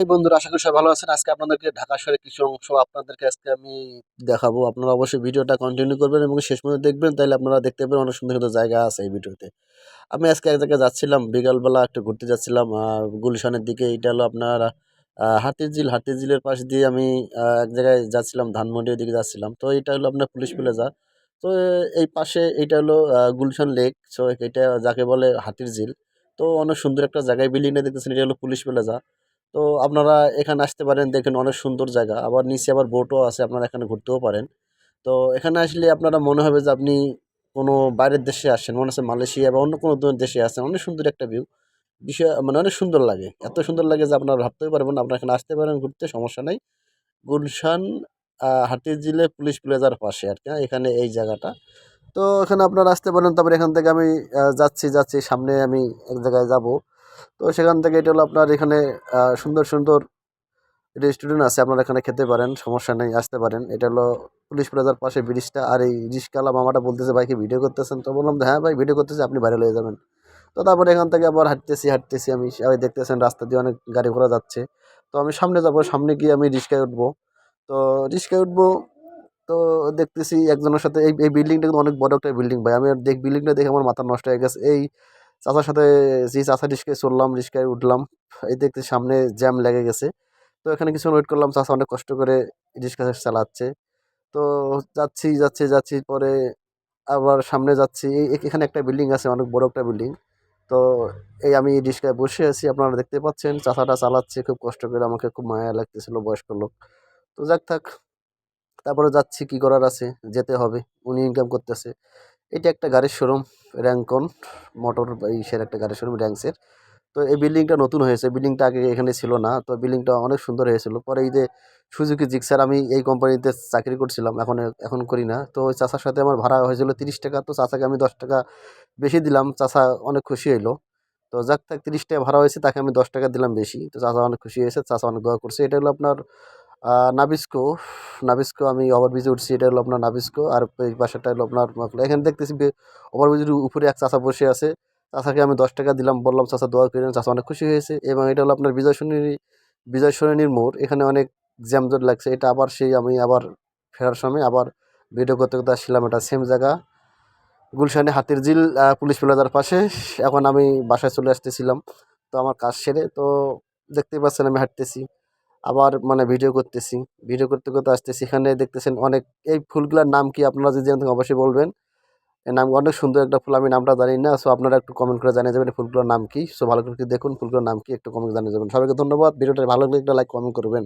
বন্ধুরা আশা করি সবাই ভালো আছেন। আজকে আপনাদেরকে ঢাকা শহরের কিছু অংশ আপনাদেরকে আজকে আমি দেখাবো। আপনারা অবশ্যই ভিডিওটা কন্টিনিউ করবেন এবং শেষ পর্যন্ত দেখবেন তাহলে আপনারা দেখতে পাবেন অনেক সুন্দর সুন্দর জায়গা আছে এই ভিডিওতে। আমি আজকে এক জায়গায় যাচ্ছিলাম বিকালবেলা একটু ঘুরতে যাচ্ছিলাম। গুলশানের দিকে এটা হলো আপনার আহ, হাতির ঝিল হাতির ঝিলের পাশ দিয়ে আমি এক জায়গায় যাচ্ছিলাম ধানমন্ডির দিকে যাচ্ছিলাম। তো এটা হলো আপনার পুলিশ প্লাজা। তো এই পাশে এটা হলো গুলশান লেক। সো এটা যাকে বলে হাতির ঝিল তো অনেক সুন্দর একটা জায়গায় বিল্ডিংটা দেখতেছেন এটা হলো পুলিশ প্লাজা। তো আপনারা এখানে আসতে পারেন দেখেন অনেক সুন্দর জায়গা। আবার নিচে আবার বোটও আছে আপনারা এখানে ঘুরতেও পারেন। তো এখানে আসলে আপনারা মনে হবে যে আপনি কোনো বাইরের দেশে আসেন মনে হচ্ছে মালয়েশিয়া বা অন্য কোনো দেশে আসেন অনেক সুন্দর একটা ভিউ বিষয় মানে অনেক সুন্দর লাগে। এত সুন্দর লাগে যে আপনারা ভাবতেই পারবেন আপনারা এখানে আসতে পারেন ঘুরতে সমস্যা নেই। গুলশান আহ, হাতিরঝিলে পুলিশ প্লাজার পাশে আর কি হ্যাঁ, এখানে এই জায়গাটা। তো এখানে আপনারা আসতে পারেন তারপরে এখান থেকে আমি যাচ্ছি যাচ্ছি সামনে আমি এক জায়গায় যাব। তো সেখান থেকে এটা হলো আপনার এখানে সুন্দর সুন্দর রেস্টুরেন্ট আছে, আপনারা এখানে খেতে পারেন, সমস্যা নেই, আসতে পারেন। এটা হলো পুলিশ প্লাজার পাশে ব্রিজটা আর এই রিস্কালা মামাটা বলতেছে ভাইকে ভিডিও করতেছেন? তো বললাম হ্যাঁ ভাই ভিডিও করতেছে, আপনি বাইরে হয়ে যাবেন। তো তারপরে এখান থেকে আবার হাঁটতেছি হাঁটতেছি আমি। সবাই দেখতেছেন রাস্তা দিয়ে অনেক গাড়ি ঘোড়া যাচ্ছে। তো আমি সামনে যাব, সামনে গিয়ে আমি রিস্কায় উঠবো। তো রিস্কায় উঠবো, তো দেখতেছি একজনের সাথে, এই এই বিল্ডিংটা কিন্তু অনেক বড় একটা বিল্ডিং ভাই। আমি দেখ বিল্ডিংটা দেখে আমার মাথা নষ্ট হয়ে গেছে। এই চাচার সাথে যে চাচা রিস্কায় চললাম, রিস্কায় উঠলাম, এই দেখতে সামনে জ্যাম লেগে গেছে। তো এখানে কিছুক্ষণ ওয়েট করলাম, চাচা অনেক কষ্ট করে রিক্সা চালাচ্ছে। তো যাচ্ছি যাচ্ছি যাচ্ছি, পরে আবার সামনে যাচ্ছি। এখানে একটা বিল্ডিং আছে, অনেক বড় একটা বিল্ডিং তো এই আমি রিক্সায় বসে আছি, আপনারা দেখতে পাচ্ছেন, চাচাটা চালাচ্ছে, খুব কষ্ট করে আমাকে খুব মায়া লাগতেছিল, বয়স্ক লোক। তো যাক থাক, তারপরে যাচ্ছি, কি করার আছে, যেতে হবে, উনি ইনকাম করতেছে। এটা একটা গাড়ির শোরুম র্যাঙ্কন মোটর ইসের একটা গাড়ির শোরুম র্যাঙ্কসের তো এই বিল্ডিংটা নতুন হয়েছে। বিল্ডিংটা আগে এখানে ছিল না। তো বিল্ডিংটা অনেক সুন্দর হয়েছিল। পরে এই যে সুজুকি জিক্সার আমি এই কোম্পানিতে চাকরি করছিলাম। এখন এখন করি না। তো ওই চাচার সাথে আমার ভাড়া হয়েছিল তিরিশ টাকা। তো চাচাকে আমি দশ টাকা বেশি দিলাম। চাচা অনেক খুশি হইল। তো যাক তাক তিরিশ টাকা ভাড়া হয়েছে, তাকে আমি দশ টাকা দিলাম বেশি। তো চাচা অনেক খুশি হয়েছে। চাচা অনেক দোয়া করছে। এটা হলো আপনার নাবিস্কো নাবিস্কো, আমি ওভারব্রিজে উঠছি এটা হলো আপনার নাবিস্কো, আর এই বাসাটা হলো আপনার এখানে দেখতেছি ওভারব্রিজের উপরে এক চাচা বসে আছে। চাচাকে আমি দশ টাকা দিলাম, বললাম, চাচা, দোয়া করেন চাচা অনেক খুশি হয়েছে। এবং এটা হলো আপনার বিজয় সরণি বিজয় সরণির মোড়। এখানে অনেক জ্যামজট লাগছে। এটা আবার সেই, আমি আবার ফেরার সময় আবার ভিডিও করতে করতে আসছিলাম, এটা সেম জায়গা। গুলশানে হাতির জিল পুলিশ প্লাজার পাশে। এখন আমি বাসায় চলে আসতেছিলাম। তো আমার কাজ সেরে, তো দেখতেই পাচ্ছেন আমি হাঁটতেছি। আবার মানে ভিডিও করতেছি। ভিডিও করতে করতে আসতেছি। সেখানে দেখতেছেন অনেক, এই ফুলগুলোর নাম কি আপনারা যদি জানেন অবশ্যই বলবেন। এর নাম অনেক সুন্দর একটা ফুল, আমি নামটা জানি না সো আপনারা একটু কমেন্ট করে জানিয়ে যাবেন ফুলগুলোর নাম কি। সো ভালো করে দেখুন ফুলগুলোর নাম কি, একটু কমেন্ট জানিয়ে যাবেন সবাইকে ধন্যবাদ। ভিডিওটা ভালো লাগলে একটা লাইক কমেন্ট করবেন।